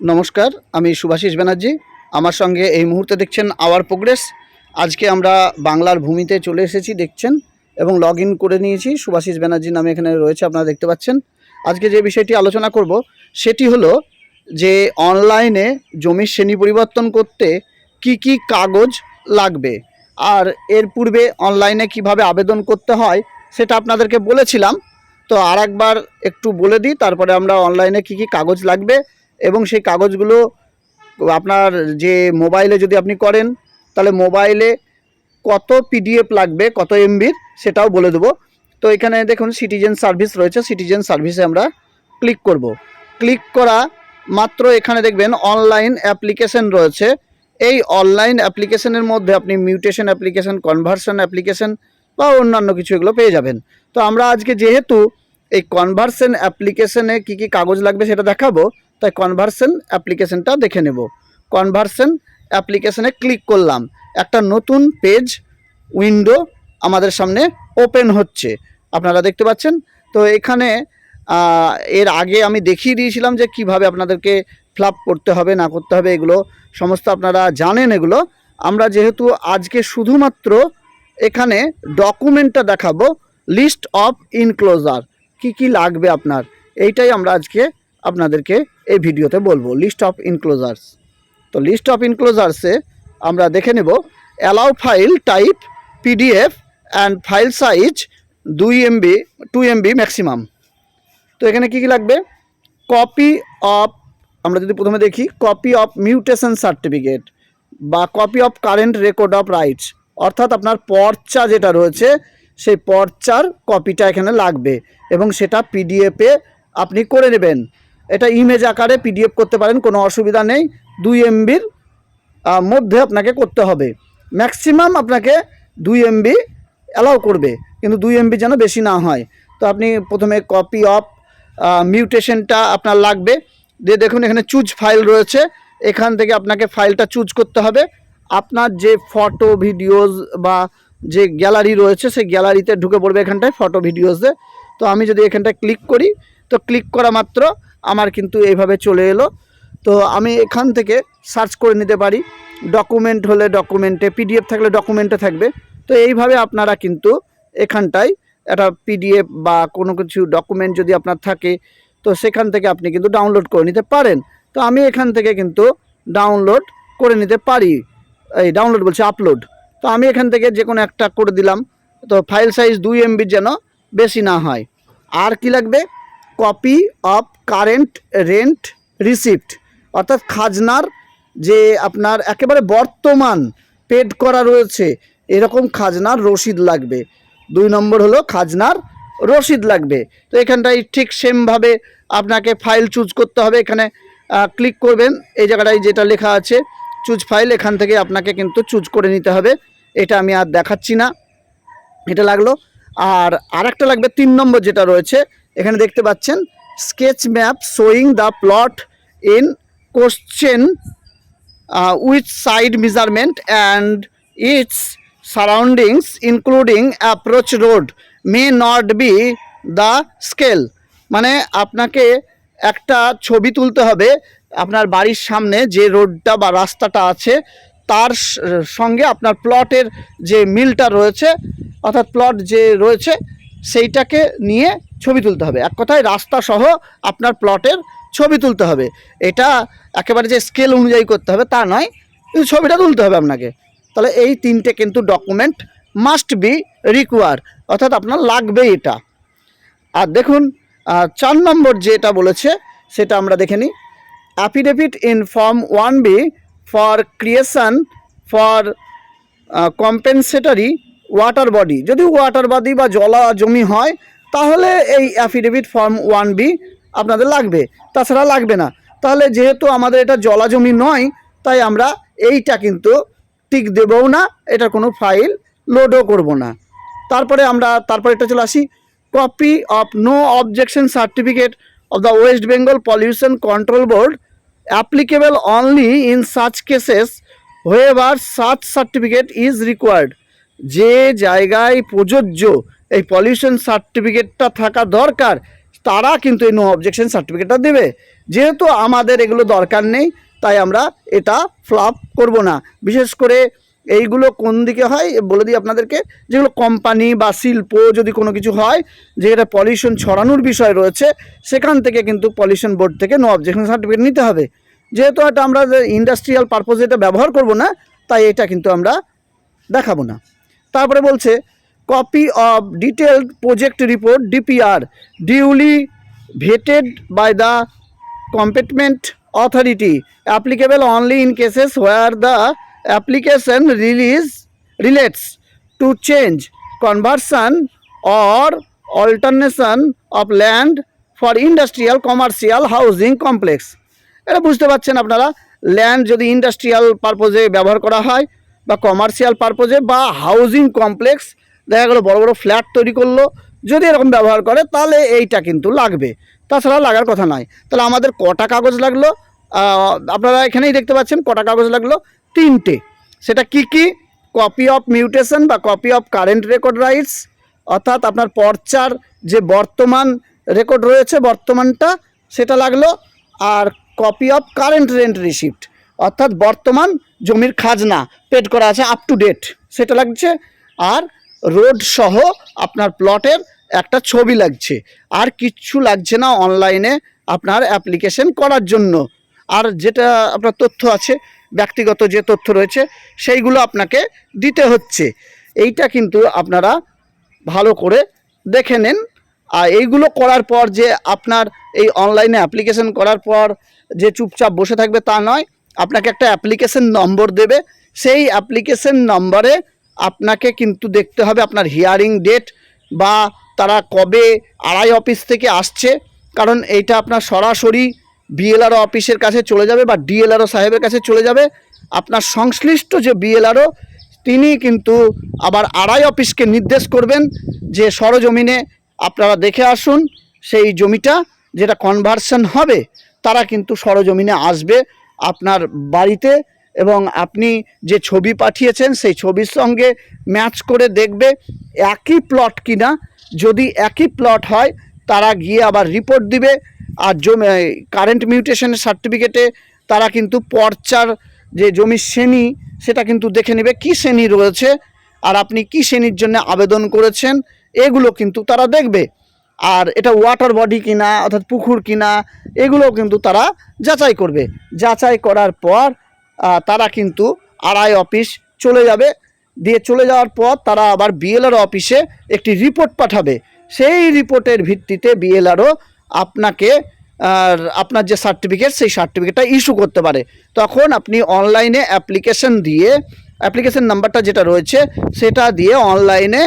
নমস্কার, আমি সুভাষিস ব্যানার্জি। আমার সঙ্গে এই মুহূর্তে দেখছেন আওয়ার প্রোগ্রেস। আজকে আমরা বাংলার ভূমিতে চলে এসেছি, দেখছেন, এবং লগ ইন করে নিয়েছি। সুভাষিস ব্যানার্জি নামে এখানে রয়েছে, আপনারা দেখতে পাচ্ছেন। আজকে যে বিষয়টি আলোচনা করব, সেটি হলো যে অনলাইনে জমির শ্রেণি পরিবর্তন করতে কি কি কাগজ লাগবে, আর এর পূর্বে অনলাইনে কীভাবে আবেদন করতে হয়, সেটা আপনাদেরকে বলেছিলাম। তো আর একবার একটু বলে দিই, তারপরে আমরা অনলাইনে কি কি কাগজ লাগবে এবং সেই কাগজগুলো আপনার যে মোবাইলে যদি আপনি করেন, তাহলে মোবাইলে কত পিডিএফ লাগবে, কত এমবির সেটাও বলে দেবো। তো এখানে দেখুন সিটিজেন সার্ভিস রয়েছে সিটিজেন সার্ভিসে আমরা ক্লিক করব। ক্লিক করা মাত্র এখানে দেখবেন অনলাইন অ্যাপ্লিকেশন রয়েছে। এই অনলাইন অ্যাপ্লিকেশনের মধ্যে আপনি মিউটেশন অ্যাপ্লিকেশন কনভার্সন অ্যাপ্লিকেশন বা অন্যান্য কিছু এগুলো পেয়ে যাবেন। তো আমরা আজকে যেহেতু এই কনভার্সন অ্যাপ্লিকেশনে কী কী কাগজ লাগবে সেটা দেখাবো তাই কনভার্সন অ্যাপ্লিকেশনটা দেখে নেব। কনভার্সন অ্যাপ্লিকেশনে ক্লিক করলাম। একটা নতুন পেজ উইন্ডো আমাদের সামনে ওপেন হচ্ছে। আপনারা দেখতে পাচ্ছেন? তো এখানে এর আগে আমি দেখিয়ে দিয়েছিলাম যে কীভাবে আপনাদেরকে ফ্লাপ করতে হবে, না করতে হবে, এগুলো সমস্ত আপনারা জানেন এগুলো। আমরা যেহেতু আজকে শুধুমাত্র এখানে ডকুমেন্টটা দেখাবো লিস্ট অফ ইনক্লোজার কি কি লাগবে আপনার? এইটাই আমরা আজকে আপনাদেরকে এই ভিডিওতে বলব লিস্ট অফ ইনক্লোজার্স তো লিস্ট অফ ইনক্লোজার্সে আমরা দেখে নেব allow file type PDF and file size দুই এমবি টু এমবি ম্যাক্সিমাম তো এখানে কী কী লাগবে? কপি অফ আমরা যদি প্রথমে দেখি কপি অফ মিউটেশন সার্টিফিকেট বা copy of current record of rights অর্থাৎ আপনার পর্চা যেটা রয়েছে, সেই পর্চার কপিটা এখানে লাগবে এবং সেটা পিডিএফে আপনি করে নেবেন। এটা ইমেজ আকারে পিডিএফ করতে পারেন, কোনো অসুবিধা নেই। দুই এমবির মধ্যে আপনাকে করতে হবে। ম্যাক্সিমাম আপনাকে দুই এমবি অ্যালাউ করবে, কিন্তু দুই এমবি যেন বেশি না হয়। তো আপনি প্রথমে কপি অফ মিউটেশনটা আপনার লাগবে। দিয়ে দেখুন, এখানে চুজ ফাইল রয়েছে। এখান থেকে আপনাকে ফাইলটা চুজ করতে হবে। আপনার যে ফটো ভিডিওস বা যে গ্যালারি রয়েছে, সেই গ্যালারিতে ঢুকে পড়বে এখানটায় ফটো ভিডিওসে তো আমি যদি এখানটায় ক্লিক করি, তো ক্লিক করা মাত্র আমার কিন্তু এইভাবে চলে এলো। তো আমি এখান থেকে সার্চ করে নিতে পারি। ডকুমেন্ট হলে ডকুমেন্টে পিডিএফ থাকলে ডকুমেন্টে থাকবে। তো এইভাবে আপনারা কিন্তু এখানটায় একটা পিডিএফ বা কোনো কিছু ডকুমেন্ট যদি আপনার থাকে, তো সেখান থেকে আপনি কিন্তু ডাউনলোড করে নিতে পারেন। তো আমি এখান থেকে কিন্তু ডাউনলোড করে নিতে পারি। এই ডাউনলোড বলছি আপলোড তো আমি এখান থেকে যে কোনো একটা করে দিলাম। তো ফাইল সাইজ দুই এমবির যেন বেশি না হয়। আর কি লাগবে? Copy of current rent receipt অর্থাৎ খাজনার যে আপনার একেবারে বর্তমান পেড করা রয়েছে, এরকম খাজনার রসিদ লাগবে। দুই নম্বর হলো খাজনার রসিদ লাগবে। তো এখানটায় ঠিক সেমভাবে আপনাকে ফাইল চুজ করতে হবে। এখানে ক্লিক করবেন। এই জায়গাটায় যেটা লেখা আছে চুজ ফাইল এখান থেকে আপনাকে কিন্তু চুজ করে নিতে হবে। এটা আমি আর দেখাচ্ছি না। এটা লাগল। আর আরেকটা লাগবে, তিন নম্বর যেটা রয়েছে এখানে দেখতে পাচ্ছেন sketch map showing the plot in question with side measurement and its surroundings including approach road may not be the scale মানে আপনাকে একটা ছবি তুলতে হবে, আপনার বাড়ির সামনে যে রোডটা বা রাস্তাটা আছে, তার সঙ্গে আপনার প্লটের যে মিলটা রয়েছে, অর্থাৎ প্লট যে রয়েছে, সেইটাকে নিয়ে ছবি তুলতে হবে। এক কথায় রাস্তা সহ আপনার প্লটের ছবি তুলতে হবে। এটা একেবারে যে স্কেল অনুযায়ী করতে হবে তা নয়, কিন্তু ছবিটা তুলতে হবে আপনাকে। তাহলে এই তিনটে কিন্তু ডকুমেন্ট মাস্ট বি রিকোয়ার অর্থাৎ আপনার লাগবে এটা। আর দেখুন চার নম্বর যেটা বলেছে, সেটা আমরা দেখে নিই। Affidavit in form one B for creation for compensatory water body যদি ওয়াটার বডি বা জলা জমি হয় তাহলে এই অ্যাফিডেভিট ফর্ম ওয়ান বি আপনাদের লাগবে। তাছাড়া লাগবে না। তাহলে যেহেতু আমাদের এটা জলা জমি নয়, তাই আমরা এইটা কিন্তু টিক দেবও না এটা কোনো ফাইল লোডও করব না। তারপরে আমরা, তারপরে এটা চলে আসি। Copy of no objection certificate of the West Bengal pollution control board applicable only in such cases however such certificate is required যে জায়গায় প্রযোজ্য এই পলিউশন সার্টিফিকেটটা থাকা দরকার, তারা কিন্তু এই নো অবজেকশন সার্টিফিকেটটা দেবে। যেহেতু আমাদের এগুলো দরকার নেই, তাই আমরা এটা ফ্লপ করব না। বিশেষ করে এইগুলো কোন দিকে হয়, বলে দিই আপনাদেরকে, যেগুলো কোম্পানি বা শিল্প যদি কোনো কিছু হয়, যেটা পলিউশন ছড়ানোর বিষয় রয়েছে, সেখান থেকে কিন্তু পলিউশন বোর্ড থেকে নো অবজেকশন সার্টিফিকেট নিতে হবে। যেহেতু এটা আমরা ইন্ডাস্ট্রিয়াল পারপোজে এটা ব্যবহার করব না, তাই এটা কিন্তু আমরা দেখাবো না। তারপরে বলছে copy of detailed project report, DPR duly vetted by the competent authority applicable only in cases where the application release relates to change conversion or alternation of land for industrial commercial housing complex এটা বুঝতে পারছেন আপনারা? Land যদি industrial পারপোজে ব্যবহার করা হয় বা commercial পারপোজে বা হাউজিং কমপ্লেক্স দেখা গেলো বড় বড় ফ্ল্যাট তৈরি করল। যদি এরকম ব্যবহার করে, তাহলে এইটা কিন্তু লাগবে। তাছাড়া লাগার কথা নয় তাহলে আমাদের কটা কাগজ লাগল? আপনারা এখানেই দেখতে পাচ্ছেন, কটা কাগজ লাগল? তিনটে। সেটা কি কি? কপি অফ মিউটেশন বা copy of current record rights অর্থাৎ আপনার পর্চার যে বর্তমান রেকর্ড রয়েছে, বর্তমানটা, সেটা লাগল। আর copy of current rent receipt অর্থাৎ বর্তমান জমির খাজনা পেড করা আছে আপ টু ডেট সেটা লাগছে। আর রোড সহ আপনার প্লটের একটা ছবি লাগছে। আর কিচ্ছু লাগছে না অনলাইনে আপনার অ্যাপ্লিকেশন করার জন্য। আর যেটা আপনার তথ্য আছে, ব্যক্তিগত যে তথ্য রয়েছে, সেইগুলো আপনাকে দিতে হচ্ছে। এইটা কিন্তু আপনারা ভালো করে দেখে নেন। আর এইগুলো করার পর যে আপনার এই অনলাইনে অ্যাপ্লিকেশন করার পর যে চুপচাপ বসে থাকবে তা নয়, আপনাকে একটা অ্যাপ্লিকেশন নম্বর দেবে। সেই অ্যাপ্লিকেশন নম্বরে আপনাকে কিন্তু দেখতে হবে আপনার হিয়ারিং ডেট বা তারা কবে আড়াই অফিস থেকে আসছে। কারণ এইটা আপনার সরাসরি বিএলআরও অফিসের কাছে চলে যাবে বা ডিএলআরও সাহেবের কাছে চলে যাবে। আপনার সংশ্লিষ্ট যে বিএলআরও তিনি কিন্তু আবার আড়াই অফিসকে নির্দেশ করবেন যে সরজমিনে আপনারা দেখে আসুন সেই জমিটা, যেটা কনভার্সন হবে, তারা কিন্তু সরজমিনে আসবে আপনার বাড়িতে এবং আপনি যে ছবি পাঠিয়েছেন, সেই ছবির সঙ্গে ম্যাচ করে দেখবে একই প্লট কিনা। যদি একই প্লট হয়, তারা গিয়ে আবার রিপোর্ট দিবে। আর জমি কারেন্ট মিউটেশনের সার্টিফিকেটে তারা কিন্তু পর্চার যে জমির শ্রেণি, সেটা কিন্তু দেখে নেবে কী শ্রেণি রয়েছে আর আপনি কী শ্রেণির জন্য আবেদন করেছেন, এগুলো কিন্তু তারা দেখবে। আর এটা ওয়াটার বডি কিনা, অর্থাৎ পুকুর কিনা এগুলো কিন্তু তারা যাচাই করবে। যাচাই করার পর তারা কিন্তু আড়াই অফিস চলে যাবে। দিয়ে চলে যাওয়ার পর তারা আবার বিএলআর অফিসে একটি রিপোর্ট পাঠাবে। সেই রিপোর্টের ভিত্তিতে বিএলআরও আপনাকে, আর আপনার যে সার্টিফিকেট সেই সার্টিফিকেটটা ইস্যু করতে পারে। তখন আপনি অনলাইনে অ্যাপ্লিকেশন দিয়ে অ্যাপ্লিকেশন নাম্বারটা যেটা রয়েছে, সেটা দিয়ে অনলাইনে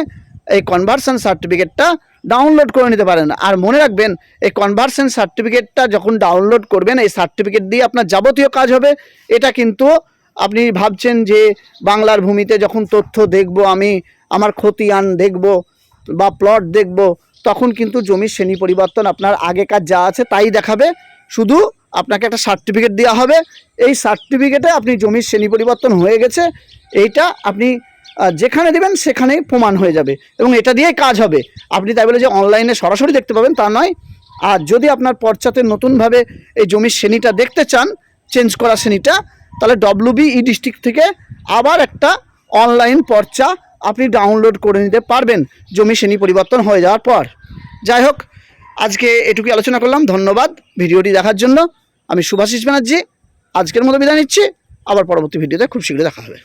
এই কনভার্সন সার্টিফিকেটটা ডাউনলোড করে নিতে পারেন। আর মনে রাখবেন, এই কনভার্সন সার্টিফিকেটটা যখন ডাউনলোড করবেন, এই সার্টিফিকেট দিয়ে আপনার যাবতীয় কাজ হবে। এটা কিন্তু আপনি ভাবছেন যে বাংলার ভূমিতে যখন তথ্য দেখব, আমি আমার খতিয়ান দেখব বা প্লট দেখব, তখন কিন্তু জমির শ্রেণি পরিবর্তন আপনার আগেকার যা আছে তাই দেখাবে। শুধু আপনাকে একটা সার্টিফিকেট দেওয়া হবে। এই সার্টিফিকেটে আপনি জমির শ্রেণি পরিবর্তন হয়ে গেছে। এইটা আপনি যেখানে দেবেন সেখানেই প্রমাণ হয়ে যাবে এবং এটা দিয়েই কাজ হবে। আপনি তাই বলে যে অনলাইনে সরাসরি দেখতে পাবেন, তা নয়। আর যদি আপনার পর্চাতে নতুনভাবে এই জমির শ্রেণীটা দেখতে চান চেঞ্জ করা শ্রেণীটা, তাহলে ডব্লিউবি ই ডিস্ট্রিক্ট থেকে আবার একটা অনলাইন পর্চা আপনি ডাউনলোড করে নিতে পারবেন জমি শ্রেণি পরিবর্তন হয়ে যাওয়ার পর। যাই হোক, আজকে এটুকুই আলোচনা করলাম, ধন্যবাদ। ভিডিওটি দেখার জন্য আমি সুভাষিস ব্যানার্জি। আজকের মতো বিদায় নিচ্ছি। আবার পরবর্তী ভিডিওতে খুব শীঘ্রই দেখা হবে।